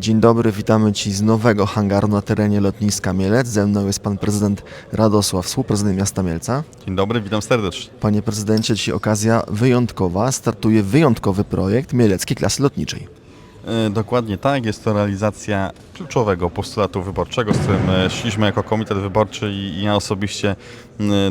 Dzień dobry, witamy Ci z nowego hangaru na terenie lotniska Mielec. Ze mną jest Pan Prezydent Radosław Współprezydent Miasta Mielca. Dzień dobry, witam serdecznie. Panie Prezydencie, dzisiaj okazja wyjątkowa. Startuje wyjątkowy projekt Mieleckiej Klasy Lotniczej. E, Dokładnie tak, jest to realizacja kluczowego postulatu wyborczego, z którym e, szliśmy jako komitet wyborczy i ja osobiście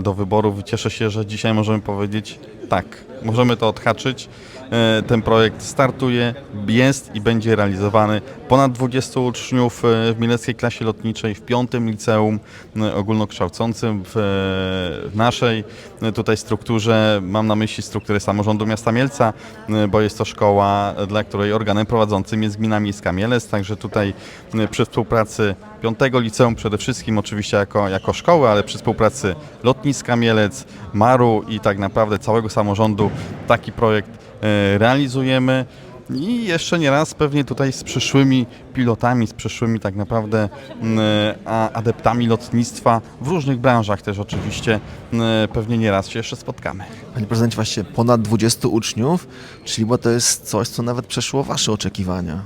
do wyborów. Cieszę się, że dzisiaj możemy powiedzieć tak, możemy to odhaczyć. E, Ten projekt startuje, jest i będzie realizowany. Ponad 20 uczniów e, w Mieleckiej Klasie Lotniczej, w piątym liceum m, ogólnokształcącym w e, naszej e, tutaj strukturze, mam na myśli strukturę samorządu miasta Mielca, e, bo jest to szkoła, e, dla której organem prowadzącym jest Gmina Miejska Mielec, także tutaj e, przy współpracy piątego liceum przede wszystkim oczywiście jako, jako szkoły, ale przy współpracy Lotniska Mielec, Maru i tak naprawdę całego samorządu taki projekt e, realizujemy. I jeszcze nie raz pewnie tutaj z przyszłymi pilotami, z przyszłymi tak naprawdę adeptami lotnictwa w różnych branżach też oczywiście pewnie nie raz się jeszcze spotkamy. Panie Prezydencie, właśnie ponad 20 uczniów, czyli bo to jest coś, co nawet przeszło Wasze oczekiwania.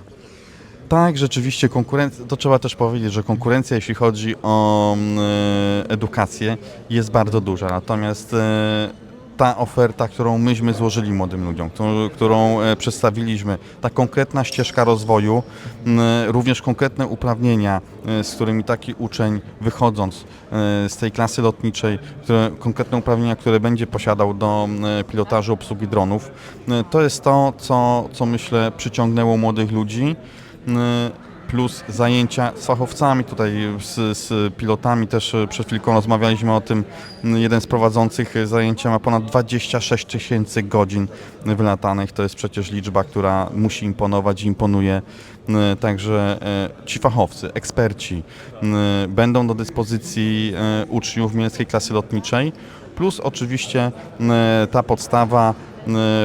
Tak, rzeczywiście konkurencja, to trzeba też powiedzieć, że konkurencja jeśli chodzi o mm, edukację jest bardzo duża, natomiast e, ta oferta, którą myśmy złożyli młodym ludziom, którą, e, przedstawiliśmy, ta konkretna ścieżka rozwoju, również konkretne uprawnienia, e, z którymi taki uczeń wychodząc e, z tej klasy lotniczej, które, konkretne uprawnienia, które będzie posiadał do pilotażu obsługi dronów, to jest to, co, co myślę przyciągnęło młodych ludzi plus zajęcia z fachowcami, tutaj z, z pilotami też e, przed chwilką rozmawialiśmy o tym. Jeden z prowadzących zajęcia ma ponad 26 tysięcy godzin wylatanych. To jest przecież liczba, która musi imponować i imponuje. E, Także e, ci fachowcy, eksperci będą do dyspozycji uczniów miejskiej klasy lotniczej, plus oczywiście ta podstawa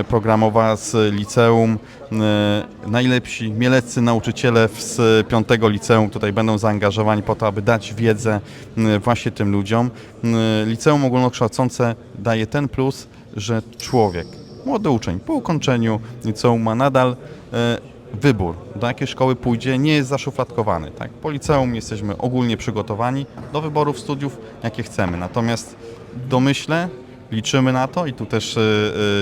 programowa z liceum. E, Najlepsi mieleccy nauczyciele z piątego liceum tutaj będą zaangażowani po to, aby dać wiedzę e, właśnie tym ludziom. E, Liceum ogólnokształcące daje ten plus, że człowiek, młody uczeń po ukończeniu liceum ma nadal e, wybór, do jakiej szkoły pójdzie, nie jest zaszufladkowany. Tak? Po liceum jesteśmy ogólnie przygotowani do wyborów studiów, jakie chcemy. Natomiast domyślę, liczymy na to i tu też y,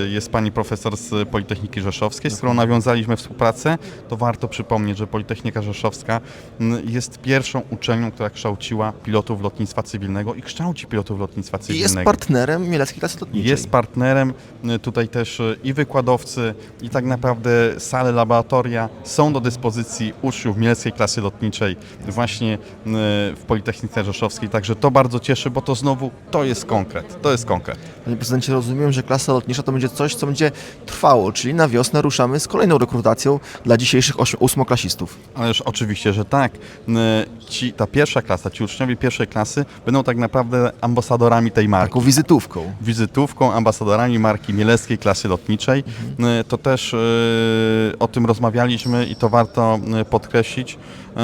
y, jest pani profesor z Politechniki Rzeszowskiej, z którą nawiązaliśmy współpracę, to warto przypomnieć, że Politechnika Rzeszowska mm, jest pierwszą uczelnią, która kształciła pilotów lotnictwa cywilnego i kształci pilotów lotnictwa I jest cywilnego. partnerem Mieleckiej Klasy Lotniczej. Jest partnerem, y, tutaj też i wykładowcy, i tak naprawdę sale laboratoria są do dyspozycji uczniów Mielskiej Klasy Lotniczej właśnie w Politechnice Rzeszowskiej, także to bardzo cieszy, bo to znowu, to jest konkret, to jest konkret. Panie Prezydencie, rozumiem, że klasa lotnicza to będzie coś, co będzie trwało, czyli na wiosnę ruszamy z kolejną rekrutacją dla dzisiejszych ośm- ósmoklasistów. Ależ oczywiście, że tak. Y, Ci, ta pierwsza klasa, ci uczniowie pierwszej klasy będą tak naprawdę ambasadorami tej marki. Taką wizytówką. wizytówką, ambasadorami marki Mieleckiej Klasy Lotniczej. Y, To też y, o tym rozmawialiśmy i to warto y, podkreślić.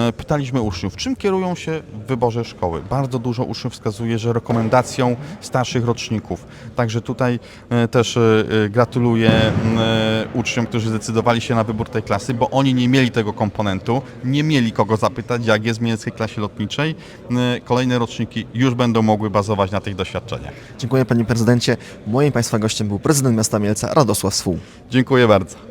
Y, Pytaliśmy uczniów, czym kierują się w wyborze szkoły. Bardzo dużo uczniów wskazuje, że rekomendacją starszych roczników. Także tutaj y, też y, y, gratuluję uczniom, którzy zdecydowali się na wybór tej klasy, bo oni nie mieli tego komponentu, nie mieli kogo zapytać, jak jest w Mieleckiej Klasie Lotniczej. Kolejne roczniki już będą mogły bazować na tych doświadczeniach. Dziękuję Panie Prezydencie. Moim Państwa gościem był prezydent miasta Mielca Radosław Swół. Dziękuję bardzo.